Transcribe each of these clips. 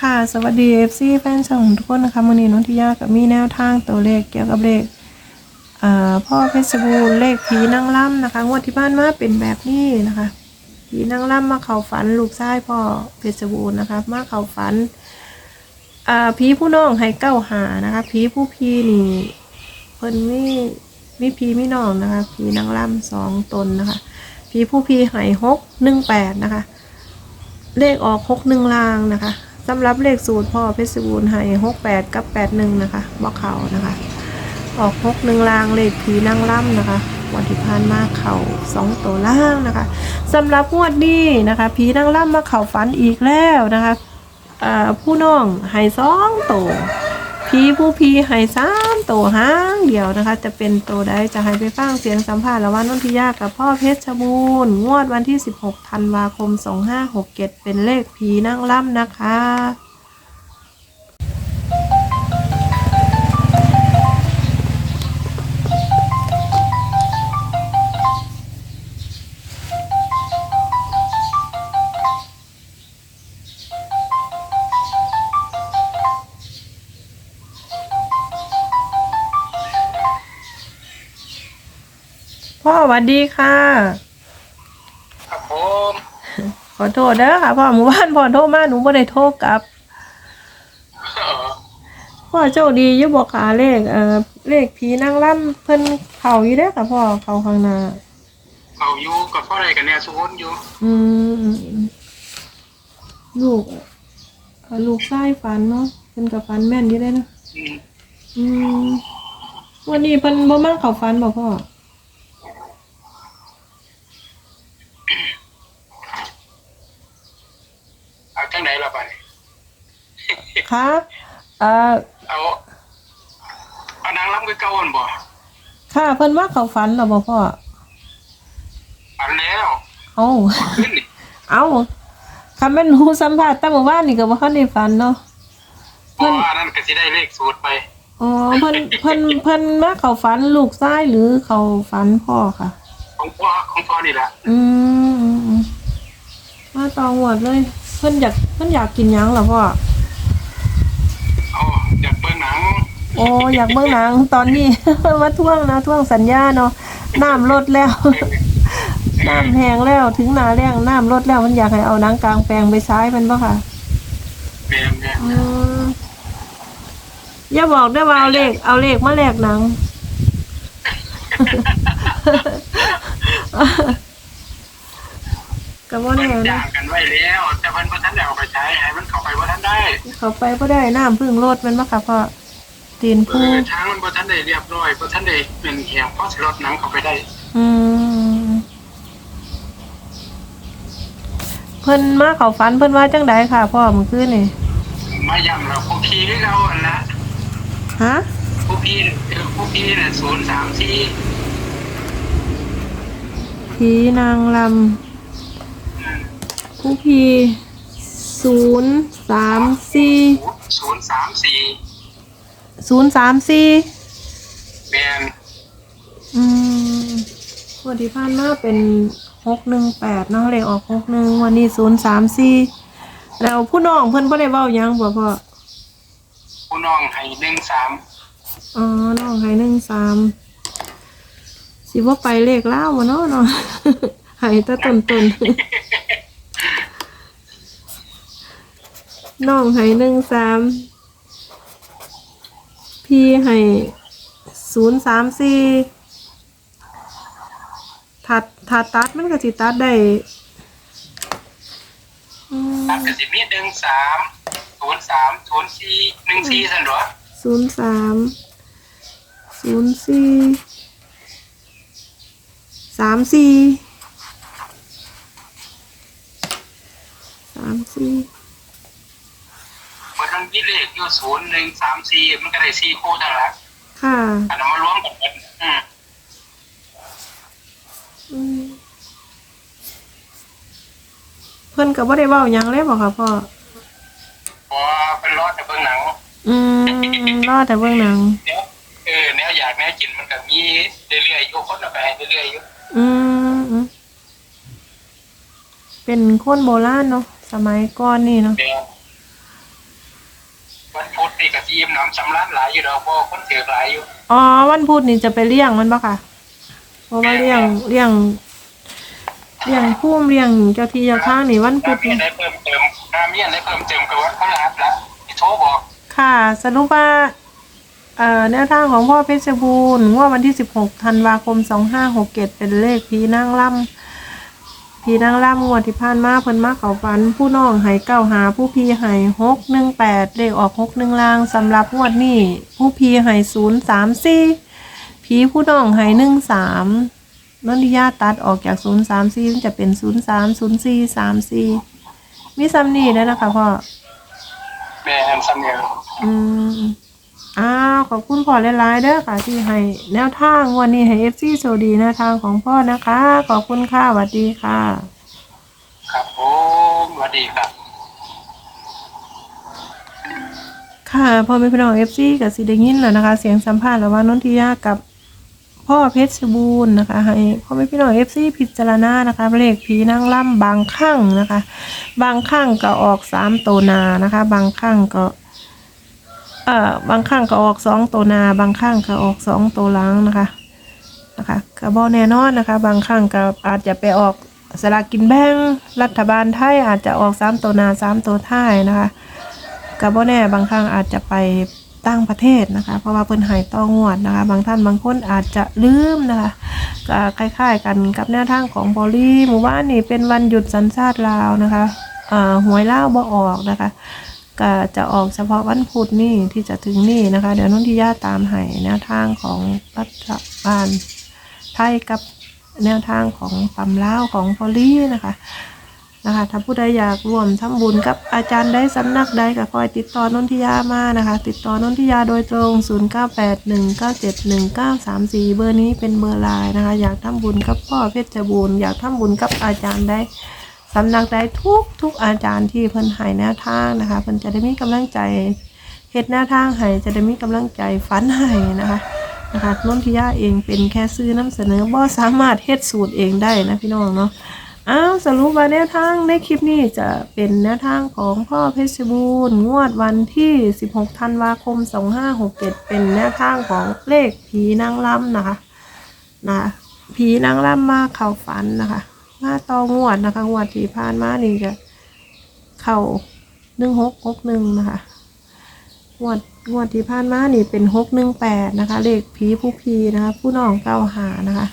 ค่ะ สวัสดี FC แฟนช่องทุกคนนะคะมือนี้น้องทิยากับมีแนวทางตัวเลขเกี่ยวกับเลขพ่อเพชรบูรเลขผีนางล่ำนะคะงวดที่บ้านมาเป็นแบบนี้นะคะผีนางล่ำมาเข้าฝันลูกชายพ่อเพชรบูรนะคะ มาเข้าฝันผีผู้น้องให้เก้าหานะคะผีผู้พีนี่เพิ่นมีมีผีมีน้องนะคะผีนางล่ำสองตนนะคะผีผู้พีให้หกหนึ่งแปดนะคะเลขออกหกหนึ่งลางนะคะ สำหรับเลขสูตรพ่อเพชรบูรณ์ให้หกแปดกับแปดหนึ่งนะคะบอกเขานะคะ ออกหกหนึ่งลางเลขผีนั่งล่ำนะคะ วันที่ผ่านมาเข่าสองตัวล่างนะคะสำหรับงวดนี้นะคะผีนั่งล่ำมาเข่าฝันอีกแล้วนะคะผู้น้องให้สองตัวผีผู้พีให้สาม ตัวห้างเดียวนะคะ จะเป็นตัวใดจะให้ไปฟังเสียงสัมภาษณ์ระหว่างนนทิยากับพ่อเพชรบูรณ์งวดวันที่ 16 ธันวาคม 2567 เป็นเลขผีนั่งล่ำนะคะ พ่อสวัสดีค่ะ ครับผมขอโทษเด้อค่ะพ่อหมู่บ้านพ่อโทรมาหนูไม่ได้โทรกลับเอ่อพ่อโชคดีอยุบบอกขาเลขเอ่อเลขผีนางล่ำเพิ่นเข่าอยู่เด้อค่ะพ่อเข่าข้างหน้าเอาอยู่กับพ่ออะไรกันเนี่ยสุนอยู่อืมลูกเอ่อลูกไส้ฝันเนาะเพิ่นกับฝันแม่นอยู่ได้เนาะอืมอืมวันนี้เพิ่นบ่มาเข้าฝันบ่พ่อ เอาจังไหนละไป คะเอ่อเอาเอานางรับคือเก่าอันบ่ค่ะเพิ่นมาเข้าฝันแล้วบ่พ่ออันแล้วเอ้าขึ้นนี่เอ้าคำแม่นหนูสัมภาษณ์แต่เมื่อวานนี่ก็บ่ทันได้ฝันเนาะ เพราะว่าอันนั้นก็สิได้เลขสูตรไปอ๋อเพิ่นเพิ่นเพิ่นมาเข้าฝันลูกชายหรือเข้าฝันพ่อค่ะ ของพ่อของพ่อนี่แหละอืมอืมอืมมาต่อหวดเลย เพิ่นอยากเพิ่นอยากกินหยังเหรอพ่อ เอาอยากเบิ่งหนัง โอ้อยากเบิ่งหนังตอนนี้ มาท่วงนะท่วงสัญญาเนาะน้ำลดแล้ว น้ำแห้งแล้วถึงหนาแรงน้ำลดแล้วมันอยากให้เอาหนังกลางแปลงไปใช้มันบ่ค่ะแม่นแม่นอืมอย่าบอกได้อว่าเอาเลข เอาเลขมาแลกหนัง ก็บ่มันแน่จ้านะงกันไว้แล้ว แต่มันบ่ทันได้เอาไปใช้ให้มันเข้าไปบ่ทันได้ เขาไปบ่ได้น้ำพึ่งรดมันบ่ค่ะพ่อ ตีนเอผู้อทางมันบ่ทันได้เรียบร้อยบ่ทันได้เป็นแหงพอสิรถหนังเข้าไปได้อืมเพิ่นมาเขาฝันเพิ่นว่าจังไดค่ะพ่อเมื่อคืนนี่มาย้ำแล้วพวกพี่คือเราอันละฮะพวกพี่เออพวกพี่น่ะ034ผีนางลำผู้พีศูนย์สามสี่ศูนย์สามสี่ ศูนย์สามสี่แมนอืมวันที่ผ่านมาเป็นหกหนึ่งแปดเนาะเลขออกหกหนึ่งวันนี้ศูนย์สามสี่แล้วผู้น้องเพิ่นบ่ได้เว้าหยังบ่พ่อผู้น้องให้หนึ่งสามอ๋อน้องให้หนึ่งสามสิว่าไปเลขเล่าวบ่เนาะเนาะ ให้แตะต้นต้นๆน้องให้หนึ่งสาม พี่ให้ศูนย์สามสี่ถัดถัดตัดมันก็สิตัดได้อืมตัดกระสิบมีหนึ่งสามศูนย์สามศูนย์สี่หนึ่งสี่สันหรอศูนย์สามศูนย์สี่สามสี่สามสี่ มันมันมีเลขอยู่ศูนย์หนึ่งสามสี่มันก็ได้สี่คู่เท่านั้นละค่ะ อันนั้นมารวมกันหมดอืมอืมเพิ่นก็บ่ได้เว้าหยังเลยบ่ค่ะพ่อพอเป็นรอดแต่เบื้องหนัง อืมรอแต่เบิ่งหนัง เดี๋ยวเออแนวอยากแนวกินมันก็มีเรื่อยๆอยู่คนเอาไปให้เรื่อยๆอยู่อืมอืมเป็นคนโบราณเนาะสมัยก่อนนี่เนาะแม่น วันพุธนี่ก็สิอิ่มหนำสำราญหลายอยู่ดอกเพราะคนถือหลายอยู่อ๋อวันพุธนี่จะไปเลี้ยงมันปะค่ะเพราะว่าเลี้ยงเลี้ยงเลี้ยงพุ่มเลี้ยงเจ้าที่เจ้าทางนี่วันพุถ้าธมีอะไรเพิ่มเติมถ้ามีอะไรเพิ่มเติมก็วันพฤหัสละที่โทรบอกค่ะ สรุปว่าเอ่อแนวทางของพ่อเพชรบูรณ์งวดวันที่ 16ธันวาคม 2567 เป็นเลขพีนั่งล่ำ พีนั่งล่ำงวดที่ผ่านมาเพิ่นมาเขาฝัน ผู้น้องให้เก้าหาผู้พีให้หกหนึ่งแปดเลขออกหกหนึ่งลางสำหรับงวดนี้ผู้พีให้ศูนย์สามสี่ผีผู้น้องให้หนึ่งสามนนทิยาตัดออกจากศูนย์สามสี่จะเป็นศูนย์สามศูนย์สี่สามสี่มีซ้ำนี่แล้วนะคะพ่อแม่นสำเนียงอืม อ้าวขอบคุณพ่อหลายๆเด้อค่ะที่ให้แนวทางวันนี้ให้เอฟซีโชดีแนวทางของพ่อนะคะ ขอบคุณค่ะสวัสดีค่ะ ครับผมสวัสดีครับ ค่ะพ่อแม่พี่น้องเอฟซีกับสิได้ยินแล้วนะคะ เสียงสัมภาษณ์ระหว่างนนทิยากับพ่อเพชรบูรณ์นะคะให้พ่อแม่พี่น้องเอฟซีพิจารณานะคะเลขผีนางล่ำบางครั้งนะคะ บางครั้งก็ออกสามตัวหนานะคะ บางครั้งก็ เอ่อบางครั้งก็ออกสองตัวนาบางครั้งก็ออกสองตัวหลังนะคะนะคะกระบอแน่นอนนะคะ บางครั้งก็อาจจะไปออกสลากกินแบ่งรัฐบาลไทยอาจจะออกสามตัวนาสามตัวท้ายนะคะกระบอแน่บางครั้งอาจจะไปต่างประเทศนะคะ เพราะว่าเพิ่นหายต้องงวดนะคะ บางท่านบางคนอาจจะลืมนะคะก็คล้ายๆกันกับแนวทางของบอลี่หมู่บ้านนี่เป็นวันหยุดสัญชาติลาวนะคะอ่าหวยเล่าบ่ออกนะคะ ก็จะออกเฉพาะวันพุธนี่ที่จะถึงนี่นะคะ เดี๋ยวนุ่นที่ญาตามให้แนวทางของรัฐบาลไทยกับแนวทางของตำล่าวของพอลี่นะคะนะคะ ถ้าผู้ใดอยากร่วมทำบุญกับอาจารย์ได้สำนักใดก็คอยติดต่อนนทิยามานะคะ ติดต่อนนทิยาโดยตรง 0981971934 เบอร์นี้เป็นเบอร์ไลน์นะคะ อยากทำบุญกับพ่อเพชรบูรณ์อยากทำบุญกับอาจารย์ได้ สำนักใดทุกทุกอาจารย์ที่เพิ่นให้แนวทางนะคะเพิ่นจะได้มีกำลังใจเฮ็ดแนวทางให้จะได้มีกำลังใจฝันให้นะคะนะคะนุ่นทิยาเองเป็นแค่ซื้อนำเสนอบ่สามารถเฮ็ดสูตรเองได้นะพี่น้องเนาะอ้าวสรุปว่าแนวทางในคลิปนี้จะเป็นแนวทางของพ่อเพชรบูรณ์งวดวันที่ 16 ธันวาคม 2567 เป็นแนวทางของเลขผีนางรำนะคะนะคะผีนางรำมาเข้าฝันนะคะ มาต่องวดนะคะงวดที่ผ่านมานี่จะเข้าหนึ่งหกหกหนึ่งนะคะงวดงวดที่ผ่านมานี่เป็นหกหนึ่งแปดนะคะ เลขผีผู้พีนะคะ ผู้น้องเก้าหานะคะ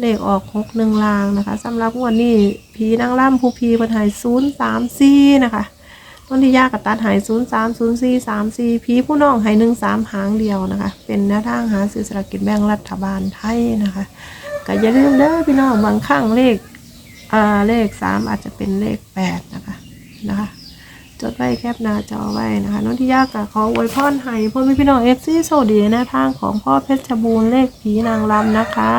เลขออกหกหนึ่งลางนะคะสำหรับงวดนี้ผีนางรำผู้พีเพิ่นหายศูนย์สามสี่นะคะต้นที่ยากกับตัดหายศูนย์สามศูนย์สี่สามสี่ผีผู้น้องหายหนึ่งสามหางเดียวนะคะ เป็นแนวทางหาซื้อสลากกินแบ่งรัฐบาลไทยนะคะก็อย่าลืมเด้อพี่น้องบางครั้งเลข เลขสามอาจจะเป็นเลขแปดนะคะนะคะ จดไว้แคปหน้าจอไว้นะคะน้องที่ยากกับขออวยพรให้พ่อพี่พี่น้องเอฟซีโซดีนะทางของพ่อเพชรบูรณ์เลขผีนางรำนะคะ